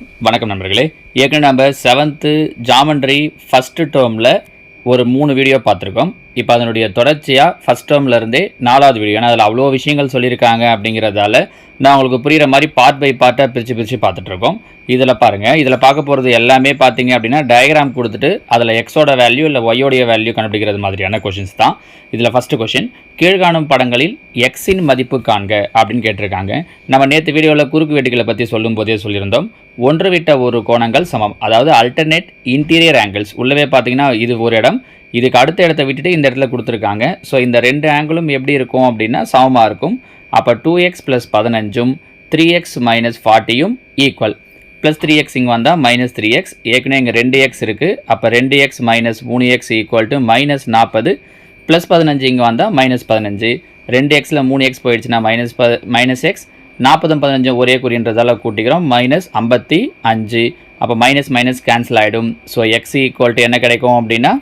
வணக்கம் நண்பர்களே. ஏற்கனவே நம்ம செவன்த்து ஜாமண்ட்ரி ஃபஸ்ட்டு டேர்மில் ஒரு மூணு வீடியோ பார்த்துருக்கோம். இப்போ அதனுடைய தொடர்ச்சியாக ஃபஸ்ட் டேர்ம்லேருந்தே நாலாவது வீடியோ ஏன்னா அதில் அவ்வளோ விஷயங்கள் சொல்லியிருக்காங்க அப்படிங்கிறதால நான் உங்களுக்கு புரிகிற மாதிரி பார்ட் பை பார்ட்டாக பிரித்து பிரித்து பார்த்துட்ருக்கோம். இதில் பாருங்கள் இதில் பார்க்க போகிறது எல்லாமே பார்த்தீங்க அப்படின்னா டயக்ராம் கொடுத்துட்டு அதில் எக்ஸோட வேல்யூ இல்லை ஒய்யோடைய வேல்யூ கண்டுபிடிக்கிறது மாதிரியான கொஷின்ஸ் தான். இதில் ஃபஸ்ட்டு கொஷின் கீழ்காணும் படங்களில் எக்ஸின் மதிப்பு காண்க அப்படின்னு கேட்டிருக்காங்க. நம்ம நேற்று வீடியோவில் குறுக்கு வெட்டுகளை பற்றி சொல்லும் போதே சொல்லியிருந்தோம். ஒன்று விட்ட ஒரு கோணங்கள் சமம். அதாவது அல்டர்னேட் இன்டீரியர் ஆங்கிள்ஸ் உள்ளவே பார்த்தீங்கன்னா இது ஒரு இடம். இதுக்கு அடுத்த இடத்த விட்டுட்டு இந்த இடத்துல கொடுத்துருக்காங்க. ஸோ இந்த ரெண்டு ஆங்கிளும் எப்படி இருக்கும் அப்படின்னா சமமாக இருக்கும். அப்போ டூ எக்ஸ் ப்ளஸ் பதினஞ்சும் த்ரீ எக்ஸ் மைனஸ் ஃபார்ட்டியும் ஈக்குவல் ப்ளஸ் த்ரீ எக்ஸ் இங்கே வந்தால் மைனஸ் த்ரீ எக்ஸ் ஏற்கனவே இங்கே ரெண்டு எக்ஸ் இருக்குது அப்போ ரெண்டு எக்ஸ் மைனஸ் மூணு எக்ஸ் ஈக்குவல் டு மைனஸ் நாற்பது ப்ளஸ் பதினஞ்சு இங்கே வந்தால் மைனஸ் பதினஞ்சு. ரெண்டு எக்ஸில் மூணு எக்ஸ் போயிடுச்சுன்னா மைனஸ் ப மைனஸ் எக்ஸ் நாற்பதும் பதினஞ்சும் ஒரே குறின்றதால கூட்டிக்கிறோம். மைனஸ் ஐம்பத்தி அஞ்சு. அப்போ மைனஸ் மைனஸ் கேன்சல் ஆகிடும் ஸோ எக்ஸ் ஈக்குவல் டு என்ன கிடைக்கும் அப்படின்னா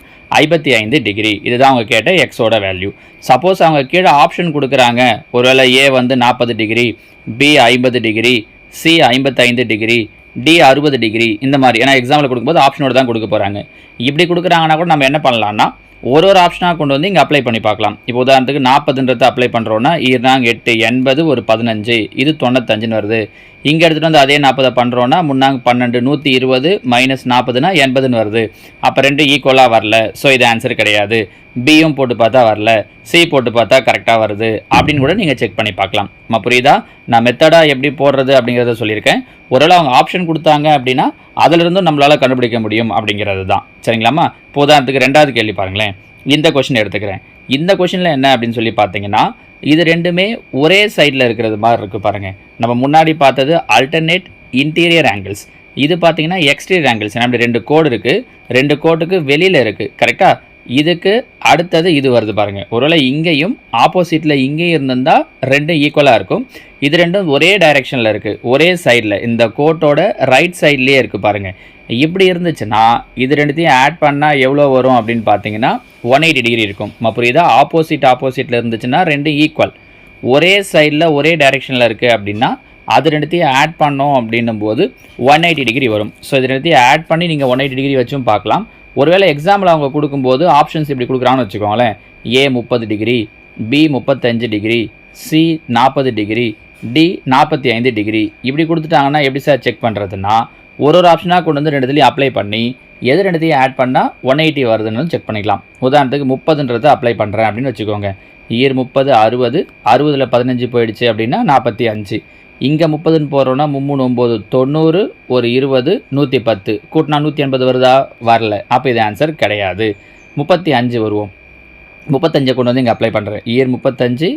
ஐம்பத்தி ஐந்து டிகிரி இதுதான் அவங்க கேட்ட எக்ஸோட வேல்யூ சப்போஸ் அவங்க கீழே ஆப்ஷன் கொடுக்குறாங்க. ஒருவேளை ஏ வந்து நாற்பது டிகிரி பி ஐம்பது டிகிரி சி ஐம்பத்தைந்து டிகிரி டி அறுபது டிகிரி இந்த மாதிரி. ஏன்னா எக்ஸாம்பிள் கொடுக்கும்போது ஆப்ஷனோட தான் கொடுக்க போகிறாங்க இப்படி கொடுக்குறாங்கன்னா கூட நம்ம என்ன பண்ணலான்னா ஒரு ஒரு ஆப்ஷனாக கொண்டு வந்து இங்கே அப்ளை பண்ணி பார்க்கலாம். இப்போ உதாரணத்துக்கு நாற்பதுன்றதை அப்ளை பண்ணுறோன்னா ஈர்னாங்க எட்டு எண்பது ஒரு பதினஞ்சு இது தொண்ணூத்தஞ்சுன்னு வருது. இங்கே எடுத்துகிட்டு வந்து அதே நாற்பதை பண்ணுறோன்னா முன்னாங்க பன்னெண்டு நூற்றி இருபது மைனஸ் நாற்பதுனா எண்பதுன்னு வருது. அப்போ ரெண்டு ஈக்குவலாக வரல. ஸோ இது ஆன்சர் கிடையாது. பியும் போட்டு பார்த்தா வரல. சி போட்டு பார்த்தா கரெக்டாக வருது. அப்படின்னு கூட நீங்கள் செக் பண்ணி பார்க்கலாம். நம்ம புரியுதா? நான் மெத்தடாக எப்படி போடுறது அப்படிங்கிறத சொல்லியிருக்கேன். ஒருவேளை அவங்க ஆப்ஷன் கொடுத்தாங்க அப்படின்னா அதிலிருந்தும் நம்மளால் கண்டுபிடிக்க முடியும் அப்படிங்கிறது தான். சரிங்களாம்மா? இப்போ உதாரணத்துக்கு ரெண்டாவது கேள்வி பாருங்களேன். இந்த கொஷின் எடுத்துக்கிறேன். இந்த கொஷினில் என்ன அப்படின்னு சொல்லி பார்த்தீங்கன்னா இது ரெண்டுமே ஒரே சைடில் இருக்கிறது மாதிரி இருக்குது பாருங்கள் நம்ம முன்னாடி பார்த்தது அல்டர்னேட் இன்டீரியர் ஆங்கிள்ஸ் இது பார்த்தீங்கன்னா எக்ஸ்டீரியர் ஆங்கிள்ஸ் ஏன்னா அப்படி ரெண்டு கோடு இருக்குது ரெண்டு கோட்டுக்கு வெளியில் இருக்குது கரெக்டாக இதுக்கு அடுத்தது இது வருது பாருங்கள் ஒருவேளை இங்கேயும் ஆப்போசிட்டில் இங்கேயும் இருந்திருந்தால் ரெண்டும் ஈக்குவலாக இருக்கும். இது ரெண்டும் ஒரே டைரெக்ஷனில் இருக்குது ஒரே சைடில் இந்த கோட்டோட ரைட் சைட்லேயே இருக்குது பாருங்கள் இப்படி இருந்துச்சுன்னா இது ரெண்டுத்தையும் ஆட் பண்ணால் எவ்வளோ வரும் அப்படின்னு பார்த்தீங்கன்னா ஒன் எயிட்டி டிகிரி இருக்கும். நம்ம புரியுதா? ஆப்போசிட் ஆப்போசிட்டில் இருந்துச்சுன்னா ரெண்டும் ஈக்குவல் ஒரே சைடில் ஒரே டைரெக்ஷனில் இருக்குது அப்படின்னா அது ரெண்டுத்தையும் ஆட் பண்ணோம் அப்படின்னும் போது ஒன் எயிட்டி டிகிரி வரும். ஸோ இது ரெண்டுத்தையும் ஆட் பண்ணி நீங்கள் ஒன் எயிட்டி டிகிரி வச்சும் பார்க்கலாம். ஒருவேளை எக்ஸாம்பிள் அவங்க கொடுக்கும்போது ஆப்ஷன்ஸ் இப்படி கொடுக்குறான்னு வச்சுக்கோங்களேன். ஏ முப்பது டிகிரி பி முப்பத்தஞ்சு டிகிரி சி நாற்பது டிகிரி டி நாற்பத்தி ஐந்து டிகிரி இப்படி கொடுத்துட்டாங்கன்னா எப்படி சார் செக் பண்ணுறதுன்னா ஒரு ஒரு ஆப்ஷனாக கொண்டு வந்து ரெண்டுத்துலையும் அப்ளை பண்ணி எது ரெண்டுத்தையும் ஆட் பண்ணால் ஒன் எயிட்டி வருதுன்னு செக் பண்ணிக்கலாம். உதாரணத்துக்கு முப்பதுன்றதை அப்ளை பண்ணுறேன் அப்படின்னு வச்சுக்கோங்க. இயர் முப்பது அறுபது அறுபதில் பதினஞ்சு போயிடுச்சு அப்படின்னா நாற்பத்தி அஞ்சு. இங்கே முப்பதுன்னு போகிறோன்னா மும்மூணு ஒம்பது தொண்ணூறு ஒரு இருபது நூற்றி பத்து கூட்டினா நூற்றி எண்பது வருதா? வரல. அப்போ இது ஆன்சர் கிடையாது. முப்பத்தி அஞ்சு வருவோம். முப்பத்தஞ்சை கொண்டு வந்து இங்கே அப்ளை பண்ணுறேன் இயர் முப்பத்தஞ்சு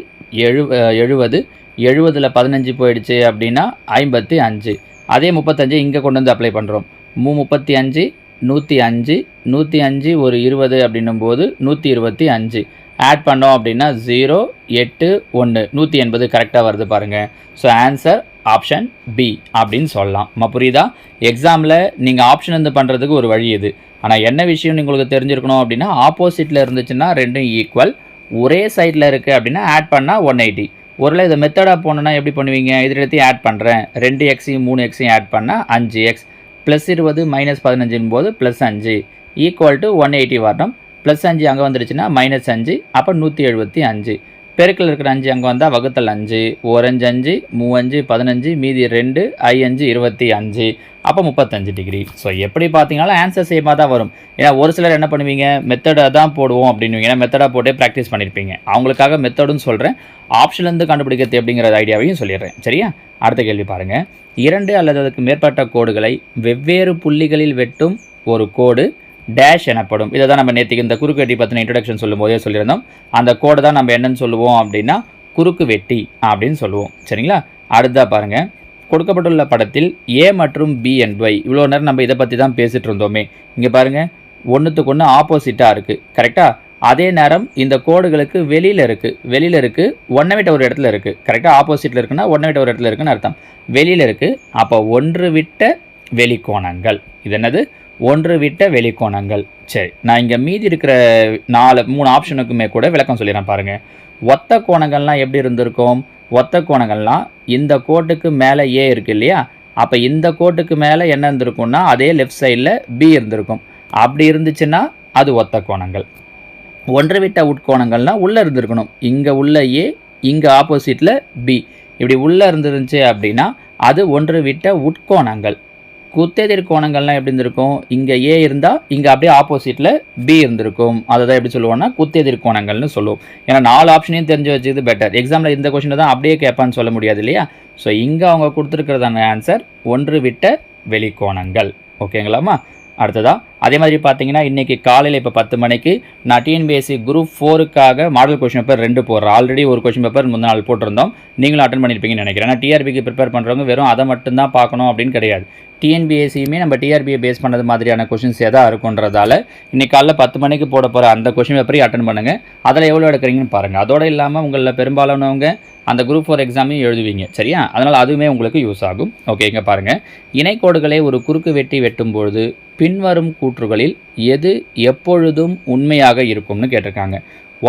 எழு எழுபது. எழுபதில் பதினஞ்சு போயிடுச்சு அப்படின்னா ஐம்பத்தி அஞ்சு. அதே முப்பத்தஞ்சு இங்கே கொண்டு வந்து அப்ளை பண்ணுறோம் மூ முப்பத்தி அஞ்சு நூற்றி அஞ்சு நூற்றி அஞ்சு ஒரு இருபது அப்படின்னும் போது நூற்றி இருபத்தி அஞ்சு. ஆட் பண்ணோம் அப்படின்னா ஜீரோ எட்டு ஒன்று நூற்றி எண்பது கரெக்டாக வருது பாருங்கள் ஸோ ஆன்சர் ஆப்ஷன் பி அப்படின்னு சொல்லலாம். நம்ம புரியுதா? எக்ஸாமில் நீங்கள் ஆப்ஷன் வந்து பண்ணுறதுக்கு ஒரு வழி இது. ஆனால் என்ன விஷயம் உங்களுக்கு தெரிஞ்சிருக்கணும் அப்படின்னா ஆப்போசிட்டில் இருந்துச்சுன்னா ரெண்டும் ஈக்குவல் ஒரே சைடில் இருக்குது அப்படின்னா ஆட் பண்ணால் ஒன் எயிட்டி ஒருவேளை இதை மெத்தடாக போனோன்னா எப்படி பண்ணுவீங்க? இது எல்லாத்தையும் ஆட் பண்ணுறேன் ரெண்டு எக்ஸையும் மூணு எக்ஸையும் ஆட் பண்ணால் அஞ்சு எக்ஸ் ப்ளஸ் இருபது மைனஸ் பதினஞ்சுன்னு போது ப்ளஸ் அஞ்சு. ஈக்குவல் டு ஒன் எயிட்டி வரணும். ப்ளஸ் அஞ்சு அங்கே வந்துடுச்சுன்னா மைனஸ் அஞ்சு அப்போ நூற்றி எழுபத்தி அஞ்சு. பெருக்கில் இருக்கிற அஞ்சு அங்கே வந்தால் வகுத்தல் அஞ்சு ஓரஞ்சு அஞ்சு மூவஞ்சு பதினஞ்சு மீதி ரெண்டு ஐ அஞ்சு இருபத்தி அஞ்சு. அப்போ முப்பத்தஞ்சு டிகிரி ஸோ எப்படி பார்த்தீங்கனாலும் ஆன்சர் சேமாக தான் வரும். ஏன்னா ஒரு சிலர் என்ன பண்ணுவீங்க? மெத்தடை தான் போடுவோம் அப்படின்னுவீங்க. ஏன்னா மெத்தடாக போட்டே ப்ராக்டிஸ் பண்ணியிருப்பீங்க அவங்களுக்காக மெத்தடுன்னு சொல்கிறேன் ஆப்ஷன்லேருந்து கண்டுபிடிக்கிறது அப்படிங்கிற ஐடியாவையும் சொல்லிடுறேன். சரியா? அடுத்த கேள்வி பாருங்கள் இரண்டு அல்லது அதுக்கு மேற்பட்ட கோடுகளை வெவ்வேறு புள்ளிகளில் வெட்டும் ஒரு கோடு டேஷ் எனப்படும். இதை தான் நம்ம நேற்றுக்கு இந்த குறுக்கு வெட்டி பற்றின இன்ட்ரடக்ஷன் சொல்லும் போதே சொல்லியிருந்தோம். அந்த கோடை தான் நம்ம என்னன்னு சொல்லுவோம் அப்படின்னா குறுக்கு வெட்டி அப்படின்னு சொல்லுவோம். சரிங்களா? அடுத்தா பாருங்கள் கொடுக்கப்பட்டுள்ள படத்தில் ஏ மற்றும் பி அண்ட் ஒய் இவ்வளோ நேரம் நம்ம இதை பற்றி தான் பேசிகிட்டு இருந்தோமே. இங்கே பாருங்கள் ஒன்றுத்துக்கு ஒன்று ஆப்போசிட்டாக இருக்குது கரெக்டாக அதே நேரம் இந்த கோடுகளுக்கு வெளியில் இருக்குது வெளியில் இருக்குது ஒன்றை விட்ட ஒரு இடத்துல இருக்குது கரெக்டாக ஆப்போசிட்டில் இருக்குன்னா ஒன்றை விட்ட ஒரு இடத்துல இருக்குன்னு அர்த்தம். வெளியில் இருக்குது அப்போ ஒன்று விட்ட வெளிக்கோணங்கள். இது என்னது? ஒன்று விட்ட வெளிக்கோணங்கள். சரி நான் இங்கே மீதி இருக்கிற நாலு மூணு ஆப்ஷனுக்குமே கூட விளக்கம் சொல்லிடுறேன் பாருங்கள் ஒத்த கோணங்கள்லாம் எப்படி இருந்திருக்கும்? ஒத்த கோணங்கள்லாம் இந்த கோட்டுக்கு மேலே ஏ இருக்கு இல்லையா? அப்போ இந்த கோட்டுக்கு மேலே என்ன இருந்திருக்கும்னா அதே லெஃப்ட் சைடில் பி இருந்திருக்கும். அப்படி இருந்துச்சுன்னா அது ஒத்த கோணங்கள். ஒன்று விட்ட உட்கோணங்கள்னா உள்ளே இருந்திருக்கணும். இங்கே உள்ள ஏ இங்கே ஆப்போசிட்டில் பி இப்படி உள்ளே இருந்துருந்துச்சு அப்படின்னா அது ஒன்று விட்ட உட்கோணங்கள். குத்தெதிர் கோணங்கள்லாம் எப்படி இருந்திருக்கும்? இங்கே ஏ இருந்தால் இங்கே அப்படியே ஆப்போசிட்டில் பி இருந்திருக்கும். அதை தான் எப்படி சொல்லுவோம்னா குத்தெதிர் கோணங்கள்னு சொல்லுவோம். ஏன்னா நாலு ஆப்ஷனையும் தெரிஞ்சு வச்சுக்கிறது பெட்டர் எக்ஸாமில் இந்த கொஷினை தான் அப்படியே கேட்பான்னு சொல்ல முடியாது இல்லையா? ஸோ இங்கே அவங்க கொடுத்துருக்கிறதான ஆன்சர் ஒன்று விட்ட வெளிக்கோணங்கள். ஓகேங்களாம்மா? அடுத்ததா அதே மாதிரி பார்த்தீங்கன்னா இன்றைக்கி காலையில் இப்போ பத்து மணிக்கு நான் டிஎன்பிஎஸ்சி குரூப் ஃபோருக்காக மாடல் கொஷின் பேப்பர் ரெண்டு போடுறேன். ஆல்ரெடி ஒரு கொஷின் பேப்பர் முந்தின நாள் போட்டிருந்தோம். நீங்களும் அட்டன் பண்ணியிருப்பீங்கன்னு நினைக்கிறேன். ஏன்னா டிஆர்பிக்கு ப்ரிப்பேர் பண்ணுறவங்க வெறும் அதை மட்டும்தான் பார்க்கணும் அப்படின்னு கிடையாது. டிஎன்பிஎஸ்சியுமே நம்ம டிஆர்பியை பேஸ் பண்ணது மாதிரியான கொஷின்ஸ் எதாக இருக்குன்றதால இன்றைக்கி காலைல பத்து மணிக்கு போட போகிற அந்த கொஷின் பேப்பரையும் அட்டன் பண்ணுங்கள் அதில் எவ்வளோ எடுக்கிறீங்கன்னு பாருங்கள் அதோடு இல்லாமல் உங்களில் பெரும்பாலானவங்க அந்த குரூப் ஃபோர் எக்ஸாமையும் எழுதுவீங்க. சரியா? அதனால் அதுவுமே உங்களுக்கு யூஸ் ஆகும். ஓகே இங்கே பாருங்கள் இணைக்கோடுகளை ஒரு குறுக்கு வெட்டி வெட்டும்பொழுது பின்வரும் கூற்றுகளில் எது எப்பொழுதும் உண்மையாக இருக்கும்னு கேட்டிருக்காங்க.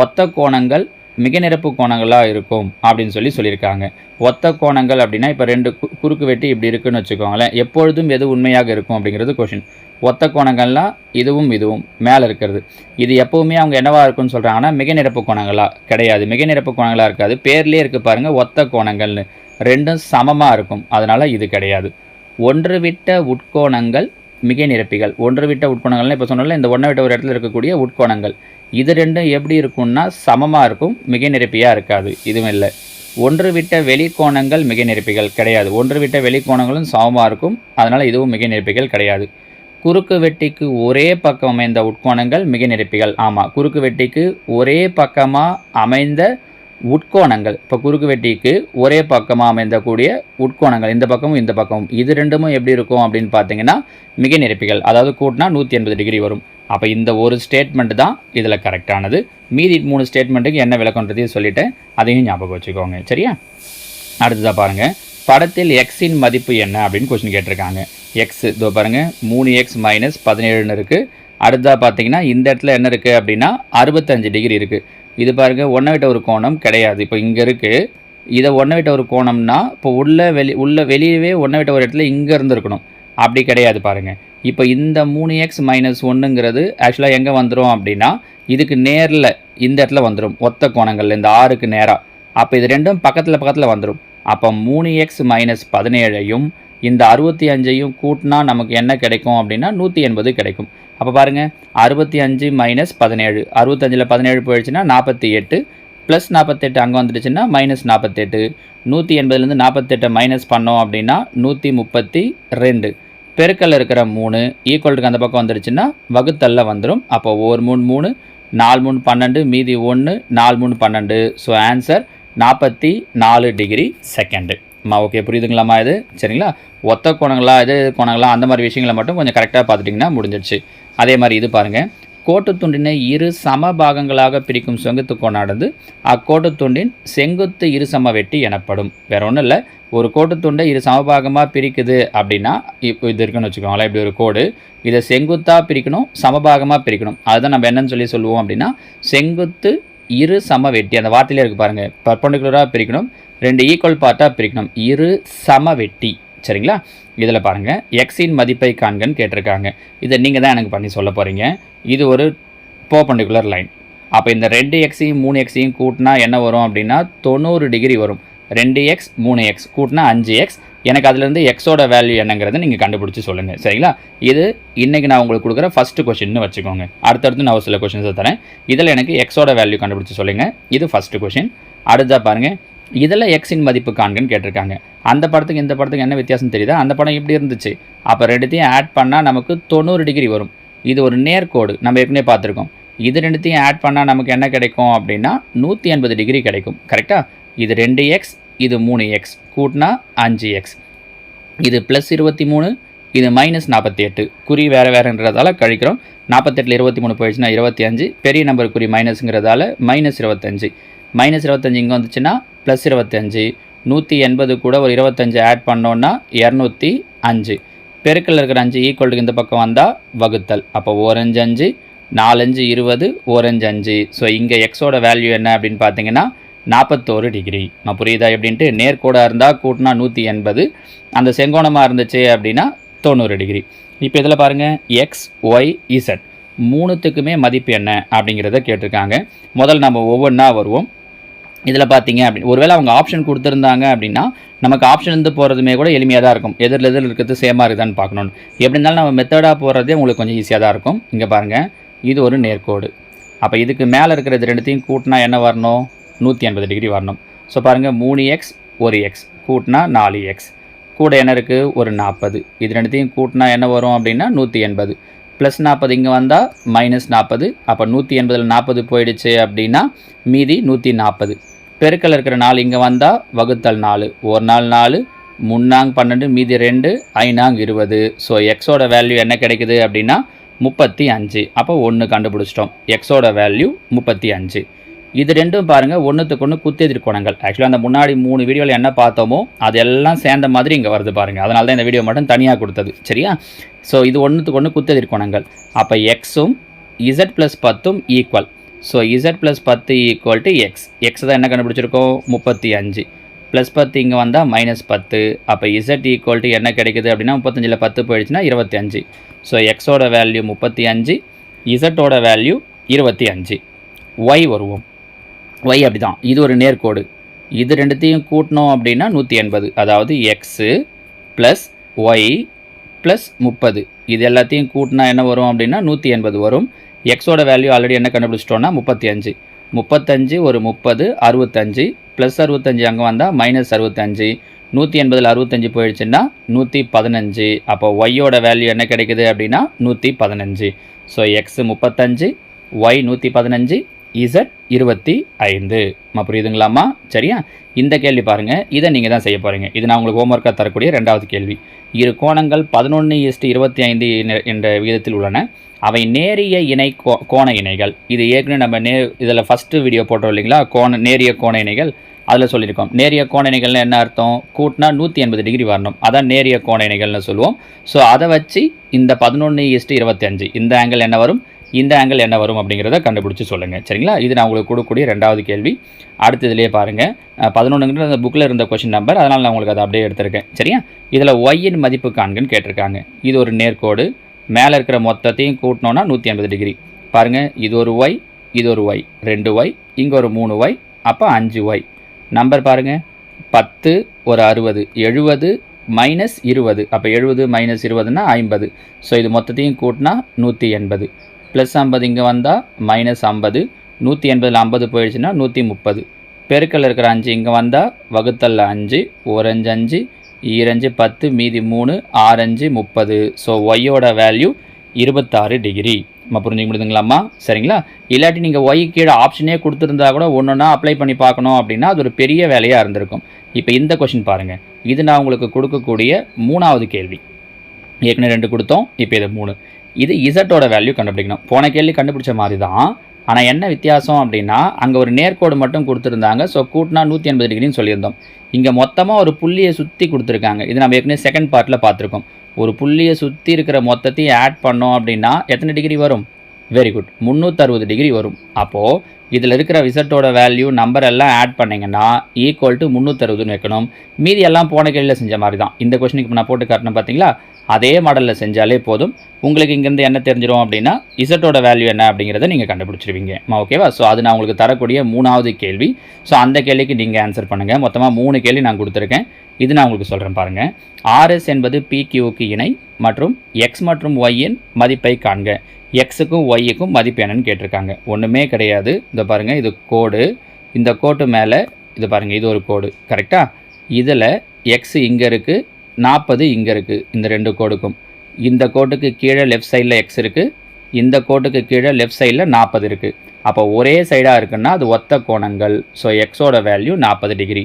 ஒத்த கோணங்கள் மிக நிரப்பு கோணங்களாக இருக்கும் அப்படின்னு சொல்லி சொல்லியிருக்காங்க. ஒத்த கோணங்கள் அப்படின்னா இப்போ ரெண்டு கு- குறுக்கு வெட்டி இப்படி இருக்குன்னு வச்சுக்கோங்களேன். எப்பொழுதும் எது உண்மையாக இருக்கும் அப்படிங்கிறது கொஷின் ஒத்த கோணங்கள்லாம் இதுவும் இதுவும் மேலே இருக்கிறது. இது எப்போவுமே அவங்க என்னவாக இருக்கும்னு சொல்கிறாங்கன்னா மிக நிரப்பு கோணங்களாக கிடையாது. மிக நிரப்பு கோணங்களாக இருக்காது. பேர்லேயே இருக்குது பாருங்கள் ஒத்த கோணங்கள்னு. ரெண்டும் சமமாக இருக்கும். அதனால் இது கிடையாது. ஒன்று விட்ட உட்கோணங்கள் மிகை நிரப்பிகள். ஒன்று விட்ட உட்கோணங்கள்னு இப்போ சொன்னால இந்த ஒன்றை விட்ட ஒரு இடத்துல இருக்கக்கூடிய உட்கோணங்கள். இது ரெண்டும் எப்படி இருக்கும்னா சமமாக இருக்கும் மிகை நிரப்பியாக இருக்காது. இதுவும் இல்லை. ஒன்று விட்ட வெளிக்கோணங்கள் மிகை நிரப்பிகள் கிடையாது. ஒன்று விட்ட வெளிக்கோணங்களும் சமமாக இருக்கும் அதனால் இதுவும் மிகை நிரப்பிகள் கிடையாது. குறுக்கு வெட்டிக்கு ஒரே பக்கம் அமைந்த உட்கோணங்கள் மிகை நிரப்பிகள். ஆமாம் குறுக்கு வெட்டிக்கு ஒரே பக்கமாக அமைந்த உட்கோணங்கள். இப்போ குறுக்கு வெட்டிக்கு ஒரே பக்கமாக அமைந்தக்கூடிய உட்கோணங்கள். இந்த பக்கமும் இந்த பக்கமும். இது ரெண்டுமும் எப்படி இருக்கும் அப்படின்னு பார்த்தீங்கன்னா மிக நிரப்பிகள். அதாவது கூட்டினா நூற்றி எண்பது டிகிரி வரும். அப்போ இந்த ஒரு ஸ்டேட்மெண்ட் தான் இதில் கரெக்டானது மீதி மூணு ஸ்டேட்மெண்ட்டுக்கு என்ன விளக்கன்றதையும் சொல்லிவிட்டேன் அதையும் ஞாபகம் வச்சுக்கோங்க. சரியா? அடுத்ததாக பாருங்கள் படத்தில் எக்ஸின் மதிப்பு என்ன அப்படின்னு கொஸ்டின் கேட்டிருக்காங்க. எக்ஸ் இதோ பாருங்கள் மூணு எக்ஸ் மைனஸ் பதினேழுன்னு இருக்குது அடுத்ததாக பார்த்தீங்கன்னா இந்த இடத்துல என்ன இருக்குது அப்படின்னா அறுபத்தஞ்சு டிகிரி இருக்குது இது பாருங்கள் ஒன்றை விட்ட ஒரு கோணம் கிடையாது. இப்போ இங்கே இருக்குது இதை ஒன்றை விட்ட ஒரு கோணம்னா இப்போ உள்ள வெளி உள்ள வெளியவே ஒன்றை விட்ட ஒரு இடத்துல இங்கே இருந்துருக்கணும். அப்படி கிடையாது பாருங்கள் இப்போ இந்த மூணு எக்ஸ் மைனஸ் ஒன்றுங்கிறது ஆக்சுவலாக எங்கே வந்துடும் அப்படின்னா இதுக்கு நேரில் இந்த இடத்துல வந்துடும் ஒத்த கோணங்கள் இந்த ஆறுக்கு நேராக அப்போ இது ரெண்டும் பக்கத்தில் பக்கத்தில் வந்துடும் அப்போ மூணு எக்ஸ் மைனஸ் பதினேழையும் இந்த அறுபத்தி அஞ்சையும் கூட்டினா நமக்கு என்ன கிடைக்கும் அப்படின்னா நூற்றி எண்பது கிடைக்கும். அப்போ பாருங்கள் அறுபத்தி அஞ்சு மைனஸ் பதினேழு. அறுபத்தஞ்சில் பதினேழு போயிடுச்சுன்னா நாற்பத்தி எட்டு. ப்ளஸ் நாற்பத்தெட்டு அங்கே வந்துடுச்சுன்னா மைனஸ் நாற்பத்தெட்டு நூற்றி எண்பதுலேருந்து நாற்பத்தெட்டை மைனஸ் பண்ணோம் அப்படின்னா நூற்றி முப்பத்தி ரெண்டு. பெருக்கல்ல இருக்கிற மூணு ஈக்குவலுக்கு அந்த பக்கம் வந்துடுச்சுன்னா வகுத்தல்ல வந்துடும் அப்போ ஒரு மூணு மூணு நாலு மூணு பன்னெண்டு மீதி ஒன்று நாலு மூணு பன்னெண்டு. ஸோ ஆன்சர் நாற்பத்தி நாலு டிகிரி செகண்டு மா ஓகே புரியுதுங்களாம்மா இது? சரிங்களா? ஒத்த கோணங்களா இது கோணங்களா அந்த மாதிரி விஷயங்களை மட்டும் கொஞ்சம் கரெக்டாக பார்த்துட்டிங்கன்னா முடிஞ்சிடுச்சு. அதே மாதிரி இது பாருங்கள் கோட்டுத்துண்டினை இரு சம பாகங்களாக பிரிக்கும் செங்குத்து கோணானது அக்கோட்டுத்துண்டின் செங்குத்து இரு சம வெட்டி எனப்படும். வேற ஒன்றும் இல்லை. ஒரு கோட்டுத்துண்டை இரு சமபாகமாக பிரிக்குது அப்படின்னா இப்போ இது இருக்குன்னு வச்சுக்கோங்களேன். இப்படி ஒரு கோடு இதை செங்குத்தாக பிரிக்கணும் சமபாகமாக பிரிக்கணும். அதுதான் நம்ம என்னன்னு சொல்லி சொல்லுவோம் அப்படின்னா செங்குத்து இரு சம வெட்டி. அந்த வார்த்தையிலே இருக்கு பாருங்கள் பர்பண்டிகுலராக பிரிக்கணும். ரெண்டு ஈக்குவல் பார்ட்டாக பிரிக்கணும். இரு சம வெட்டி. சரிங்களா? இதில் பாருங்கள் எக்ஸின் மதிப்பை காண்கன்னு கேட்டிருக்காங்க. இதை நீங்கள் தான் எனக்கு பண்ணி சொல்ல போகிறீங்க இது ஒரு பர்பண்டிகுலர் லைன் அப்போ இந்த ரெண்டு எக்ஸையும் மூணு எக்ஸையும் கூட்டினா என்ன வரும் அப்படின்னா தொண்ணூறு டிகிரி வரும். ரெண்டு எக்ஸ் மூணு எக்ஸ் கூட்டினா அஞ்சு எக்ஸ் எனக்கு அதுலேருந்து எக்ஸோட வேல்யூ என்னங்கிறத நீங்கள் கண்டுபிடிச்சி சொல்லுங்கள் சரிங்களா? இது இன்றைக்கி நான் உங்களுக்கு கொடுக்குற ஃபஸ்ட்டு கொஷின்னு வச்சுக்கோங்க. அடுத்தடுத்து நான் ஒரு சில கொஷின்ஸை தரேன். இதில் எனக்கு எக்ஸோட வேல்யூ கண்டுபிடிச்சி சொல்லுங்கள் இது ஃபஸ்ட்டு கொஷின் அடுத்தா பாருங்கள் இதில் எக்ஸின் மதிப்பு காண்கன்னு கேட்டிருக்காங்க. அந்த படத்துக்கு இந்த படத்துக்கு என்ன வித்தியாசம் தெரியுதா? அந்த படம் இப்படி இருந்துச்சு. அப்போ ரெண்டுத்தையும் ஆட் பண்ணால் நமக்கு தொண்ணூறு டிகிரி வரும். இது ஒரு நேர்கோடு நம்ம ஏற்கனவே பார்த்துருக்கோம். இது ரெண்டுத்தையும் ஆட் பண்ணால் நமக்கு என்ன கிடைக்கும் அப்படின்னா நூற்றி எண்பது டிகிரி கிடைக்கும். கரெக்டாக இது ரெண்டு எக்ஸ் இது மூணு எக்ஸ் கூட்டினா அஞ்சு எக்ஸ் இது ப்ளஸ் இருபத்தி மூணு இது மைனஸ் நாற்பத்தி எட்டு. குறி வேறு வேறுன்றதால கழிக்கிறோம். நாற்பத்தெட்டில் இருபத்தி மூணு போயிடுச்சுன்னா இருபத்தி அஞ்சு. பெரிய நம்பர் குறி மைனஸுங்கிறதால மைனஸ் இருபத்தஞ்சு மைனஸ் இருபத்தஞ்சு இங்கே வந்துச்சுன்னா ப்ளஸ் இருபத்தஞ்சு நூற்றி எண்பது கூட ஒரு இருபத்தஞ்சு ஆட் பண்ணோன்னா இரநூத்தி அஞ்சு. பெருக்கல்ல இருக்கிற அஞ்சு ஈக்குவலுக்கு இந்த பக்கம் வந்தால் வகுத்தல். அப்போ ஓரஞ்சு அஞ்சு நாலஞ்சு இருபது ஓரஞ்சு அஞ்சு. ஸோ இங்கே எக்ஸோட வேல்யூ என்ன அப்படின்னு பார்த்தீங்கன்னா நாற்பத்தோரு டிகிரி நான் புரியுதா எப்படின்ட்டு? நேர்கோடாக இருந்தால் கூட்டினா நூற்றி எண்பது. அந்த செங்கோணமாக இருந்துச்சு அப்படின்னா தொண்ணூறு டிகிரி இப்போ இதில் பாருங்கள் எக்ஸ் ஒய் இசட் மூணுத்துக்குமே மதிப்பு என்ன அப்படிங்கிறத கேட்டிருக்காங்க. முதல் நம்ம ஒவ்வொன்றா வருவோம். இதில் பார்த்தீங்க அப்படி ஒருவேளை அவங்க ஆப்ஷன் கொடுத்துருந்தாங்க அப்படின்னா நமக்கு ஆப்ஷன் இருந்து போகிறதுமே கூட எளிமையாக தான் இருக்கும். எதிரில் எதிரில் இருக்கிறது சேமாக இருக்குதான்னு பார்க்கணும். எப்படி இருந்தாலும் நம்ம மெத்தடாக போகிறதே உங்களுக்கு கொஞ்சம் ஈஸியாக தான் இருக்கும். இங்கே பாருங்கள் இது ஒரு நேர்கோடு. அப்போ இதுக்கு மேலே இருக்கிறது ரெண்டுத்தையும் கூட்டினா என்ன வரணும்? நூற்றி எண்பது டிகிரி வரணும். ஸோ பாருங்கள் மூணு எக்ஸ் ஒரு எக்ஸ் கூட்டினா நாலு எக்ஸ் கூட என்ன இருக்குது ஒரு நாற்பது இது ரெண்டுத்தையும் கூட்டினா என்ன வரும் அப்படின்னா நூற்றி எண்பது. ப்ளஸ் நாற்பது இங்கே வந்தால் மைனஸ் நாற்பது அப்போ நூற்றி எண்பதில் நாற்பது போயிடுச்சு அப்படின்னா மீதி நூற்றி நாற்பது பெருக்கல் இருக்கிற நாள் இங்கே வந்தால் வகுத்தல் நாலு. ஒரு நாள் நாலு முன்னாங் பன்னெண்டு மீதி ரெண்டு ஐநாங் இருபது. ஸோ எக்ஸோட வேல்யூ என்ன கிடைக்குது அப்படின்னா முப்பத்தி அஞ்சு. அப்போ ஒன்று கண்டுபிடிச்சிட்டோம். எக்ஸோட வேல்யூ முப்பத்தி அஞ்சு. இது ரெண்டும் பாருங்கள் ஒன்றுத்துக்கு ஒன்று குத்தெதிர் கோணங்கள். ஆக்சுவலாக அந்த முன்னாடி மூணு வீடியோவில் என்ன பார்த்தோமோ அதெல்லாம் சேர்ந்த மாதிரி இங்கே வருது பாருங்கள் அதனால தான் இந்த வீடியோ மட்டும் தனியாக கொடுத்தது. சரியா? ஸோ இது ஒன்றுத்துக்கு ஒன்று குத்தெதிர் கோணங்கள். அப்போ எக்ஸும் இசட் ப்ளஸ் பத்தும் ஈக்குவல் ஸோ இசட் ப்ளஸ் பத்து ஈக்குவல் டு எக்ஸ் எக்ஸ் தான் என்ன கண்டுபிடிச்சிருக்கோம்? முப்பத்தி அஞ்சு. ப்ளஸ் பத்து இங்கே வந்தால் மைனஸ் பத்து. அப்போ இசட் ஈக்குவல் டு என்ன கிடைக்குது அப்படின்னா முப்பத்தஞ்சில் பத்து போயிடுச்சுன்னா இருபத்தி அஞ்சு. ஸோ எக்ஸோட வேல்யூ முப்பத்தி அஞ்சு இசட்டோட வேல்யூ இருபத்தி அஞ்சு. ஒய் வருவோம். ஒய் அப்படி தான் இது ஒரு நேர்கோடு. இது ரெண்டுத்தையும் கூட்டினோம் அப்படின்னா நூற்றி எண்பது. அதாவது எக்ஸு ப்ளஸ் ஒய் ப்ளஸ் முப்பது. இது எல்லாத்தையும் கூட்டினா என்ன வரும் அப்படின்னா நூற்றி எண்பது வரும். எக்ஸோட வேல்யூ ஆல்ரெடி என்ன கண்டுபிடிச்சிட்டோன்னா முப்பத்தி அஞ்சு. முப்பத்தஞ்சு ஒரு முப்பது அறுபத்தஞ்சு ப்ளஸ் அறுபத்தஞ்சு அங்கே வந்தால் மைனஸ் அறுபத்தஞ்சு. நூற்றி எண்பதில் அறுபத்தஞ்சு போயிடுச்சுன்னா நூற்றி பதினஞ்சு. அப்போ ஒய்யோட வேல்யூ என்ன கிடைக்குது அப்படின்னா நூற்றி பதினஞ்சு. ஸோ எக்ஸு முப்பத்தஞ்சு ஒய் நூற்றி பதினஞ்சு இசட் இருபத்தி ஐந்து. புரியுதுங்களாம்மா? சரியா? இந்த கேள்வி பாருங்கள் இதை நீங்கள் தான் செய்ய போகிறீங்க இது நான் உங்களுக்கு ஹோம்ஒர்க்காக தரக்கூடிய ரெண்டாவது கேள்வி. இரு கோணங்கள் பதினொன்று இஸ்டு இருபத்தி ஐந்து என்ற விகிதத்தில் உள்ளன. அவை நேரிய இணை கோ கோண இணைகள். இது ஏற்கனவே நம்ம நே இதில் ஃபஸ்ட்டு வீடியோ போட்டோம் இல்லைங்களா? கோண நேரிய கோண இணைகள். அதில் சொல்லியிருக்கோம். நேரிய கோண இணைகள்னு என்ன அர்த்தம்? கூட்டினா நூற்றி எண்பது டிகிரி வரணும். அதான் நேரிய கோண இணைகள்னு சொல்லுவோம். ஸோ அதை வச்சு இந்த பதினொன்று இஸ்டு இருபத்தஞ்சு இந்த ஆங்கிள் என்ன வரும்? இந்த ஆங்கிள் என்ன வரும் அப்படிங்கிறத கண்டுபிடிச்சி சொல்லுங்கள் சரிங்களா? இது நான் உங்களுக்கு கொடுக்கக்கூடிய ரெண்டாவது கேள்வி. அடுத்த இதுலேயே பாருங்கள் பதினொன்றுங்கிற அந்த புக்கில் இருந்த கொஷின் நம்பர் அதனால் நான் உங்களுக்கு அதை அப்படியே எடுத்திருக்கேன். சரியா? இதில் ஒய்யின் மதிப்பு காண்கன்னு கேட்டிருக்காங்க. இது ஒரு நேர்கோடு. மேலே இருக்கிற மொத்தத்தையும் கூட்டினோன்னா நூற்றி ஐம்பது டிகிரி பாருங்கள் இது ஒரு ஒய் இது ஒரு ஒய் ரெண்டு ஒய் இங்கே ஒரு மூணு ஒய் அப்போ அஞ்சு ஒய் நம்பர் பாருங்கள் பத்து ஒரு அறுபது. எழுபது மைனஸ் இருபது. அப்போ எழுபது மைனஸ் இருபதுன்னா ஐம்பது. ஸோ இது மொத்தத்தையும் கூட்டினா நூற்றி எண்பது. ப்ளஸ் ஐம்பது இங்கே வந்தால் மைனஸ் ஐம்பது. நூற்றி எண்பதில் ஐம்பது போயிடுச்சுன்னா நூற்றி முப்பது. பெருக்கல் இருக்கிற அஞ்சு இங்கே வந்தால் வகுத்தல்ல அஞ்சு ஓரஞ்சு அஞ்சு ஈரஞ்சு பத்து மீதி மூணு ஆரஞ்சு முப்பது. ஸோ ஒய்யோட வேல்யூ இருபத்தாறு டிகிரி நம்ம புரிஞ்சுக்க முடியுதுங்களாம்மா? சரிங்களா? இல்லாட்டி நீங்கள் ஒய் கீழே ஆப்ஷனே கொடுத்துருந்தா கூட ஒன்றுனா அப்ளை பண்ணி பார்க்கணும் அப்படின்னா அது ஒரு பெரிய வேலையாக இருந்திருக்கும். இப்போ இந்த கொஷின் பாருங்கள் இது நான் உங்களுக்கு கொடுக்கக்கூடிய மூணாவது கேள்வி. ஏற்கனவே ரெண்டு கொடுத்தோம் இப்போ இது மூணு. இது இசட்டோட வேல்யூ கண்டுபிடிக்கணும். போன கேள்வி கண்டுபிடிச்ச மாதிரி தான் ஆனால் என்ன வித்தியாசம் அப்படின்னா அங்கே ஒரு நேர்கோடு மட்டும் கொடுத்துருந்தாங்க. ஸோ கூட்டினா நூற்றி எண்பது டிகிரின்னு சொல்லியிருந்தோம். இங்கே மொத்தமாக ஒரு புள்ளியை சுற்றி கொடுத்துருக்காங்க. இது நம்ம ஏற்கனவே செகண்ட் பார்ட்டில் பார்த்துருக்கோம். ஒரு புள்ளியை சுற்றி இருக்கிற மொத்தத்தையும் ஆட் பண்ணோம் அப்படின்னா எத்தனை டிகிரி வரும்? வெரி குட் முந்நூற்றறுபது டிகிரி வரும். அப்போது இதில் இருக்கிற விசட்டோட வேல்யூ நம்பர் எல்லாம் ஆட் பண்ணிங்கன்னா ஈக்குவல் டு முந்நூற்றறுபதுன்னு வைக்கணும். மீதி எல்லாம் போன கேள்வியில் செஞ்ச மாதிரி தான். இந்த கொஷனுக்கு நான் போட்டு காட்டினேன் பார்த்தீங்களா? அதே மாடலில் செஞ்சாலே போதும். உங்களுக்கு இங்கேருந்து என்ன தெரிஞ்சிடும் அப்படின்னா இசட்டோட வேல்யூ என்ன அப்படிங்கிறத நீங்கள் கண்டுபிடிச்சிருவீங்க. ஓகேவா ஸோ அது நான் உங்களுக்கு தரக்கூடிய மூணாவது கேள்வி. ஸோ அந்த கேள்விக்கு நீங்கள் ஆன்சர் பண்ணுங்கள் மொத்தமாக மூணு கேள்வி நான் கொடுத்துருக்கேன். இது நான் உங்களுக்கு சொல்கிறேன் பாருங்கள் ஆர்எஸ் என்பது பிக்யூக்கு இணை மற்றும் எக்ஸ் மற்றும் ஒய்யின் மதிப்பை காண்க. எக்ஸுக்கும் ஒய்யுக்கும் மதிப்பு என்னன்னு கேட்டிருக்காங்க. ஒன்றுமே கிடையாது. இந்த பாருங்கள் இது கோடு. இந்த கோட்டு மேலே இது பாருங்கள் இது ஒரு கோடு. கரெக்டாக இதில் எக்ஸ் இங்கே இருக்குது நாற்பது இங்கே இருக்குது இந்த ரெண்டு கோடுக்கும். இந்த கோட்டுக்கு கீழே லெஃப்ட் சைடில் எக்ஸ் இருக்குது இந்த கோட்டுக்கு கீழே லெஃப்ட் சைடில் நாற்பது இருக்குது அப்போ ஒரே சைடாக இருக்குன்னா அது ஒத்த கோணங்கள். ஸோ எக்ஸோட வேல்யூ நாற்பது டிகிரி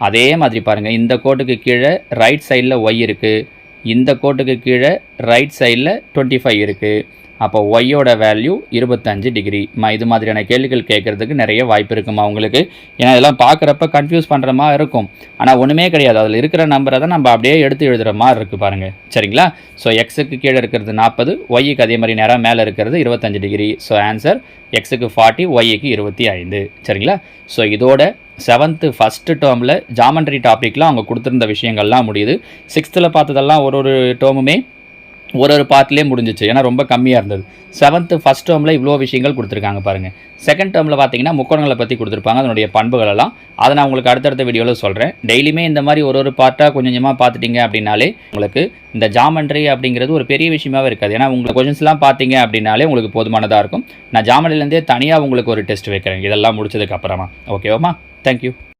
அதே மாதிரி பாருங்கள் இந்த கோட்டுக்கு கீழே ரைட் சைடில் ஒய் இருக்குது இந்த கோட்டுக்கு கீழே ரைட் சைடில் டுவெண்ட்டி ஃபைவ் இருக்குது அப்போ ஒய்யோட வேல்யூ இருபத்தஞ்சு டிகிரி மா இது மாதிரியான கேள்விகள் கேட்குறதுக்கு நிறைய வாய்ப்பு இருக்குமா உங்களுக்கு? ஏன்னா இதெல்லாம் பார்க்குறப்ப கன்ஃபியூஸ் பண்ணுற மாதிரி இருக்கும். ஆனால் ஒன்றுமே கிடையாது. அதில் இருக்கிற நம்பரை தான் நம்ம அப்படியே எடுத்து எழுதுகிற மாதிரி இருக்குது பாருங்கள் சரிங்களா? ஸோ எக்ஸுக்கு கீழே இருக்கிறது நாற்பது ஒய்க்கு அதே மாதிரி நேரம் மேலே இருக்கிறது இருபத்தஞ்சு டிகிரி ஸோ ஆன்சர் எக்ஸுக்கு ஃபார்ட்டி ஒய்க்கு இருபத்தி ஐந்து. சரிங்களா? ஸோ இதோட செவன்த்து ஃபஸ்ட்டு டேர்மில் ஜாமெண்ட்ரி டாப்பிக்கில் அவங்க கொடுத்துருந்த விஷயங்கள்லாம் முடியுது. சிக்ஸ்த்தில் பார்த்ததெல்லாம் ஒரு ஒரு டேர்முமே ஒரு ஒரு பார்ட்லேயே முடிஞ்சிச்சு. ஏன்னா ரொம்ப கம்மியாக இருந்தது. செவன்த்து ஃபஸ்ட் டேர்மில் இவ்வளோ விஷயங்கள் கொடுத்துருக்காங்க பாருங்கள் செகண்ட் டேர்மில் பார்த்தீங்கன்னா முக்கோணங்களை பற்றி கொடுத்துருப்பாங்க. அதனுடைய பண்புகள் எல்லாம். அதை நான் உங்களுக்கு அடுத்தடுத்த வீடியோவில் சொல்கிறேன் டெய்லியுமே இந்த மாதிரி ஒரு ஒரு பார்ட்டாக கொஞ்சம் கொஞ்சமாக பார்த்துட்டீங்க அப்படின்னாலே உங்களுக்கு இந்த ஜாமண்ட்ரி அப்படிங்கிறது ஒரு பெரிய விஷயமாவே இருக்காது. ஏன்னா உங்களுக்கு கொஷின்ஸ்லாம் பார்த்தீங்க அப்படின்னாலே உங்களுக்கு போதுமானதாக இருக்கும். நான் ஜாமண்ட்ரிலேருந்தே தனியாக உங்களுக்கு ஒரு டெஸ்ட் வைக்கிறேன். இதெல்லாம் முடிச்சதுக்கப்புறமா ஓகேவாம்மா தேங்க்யூ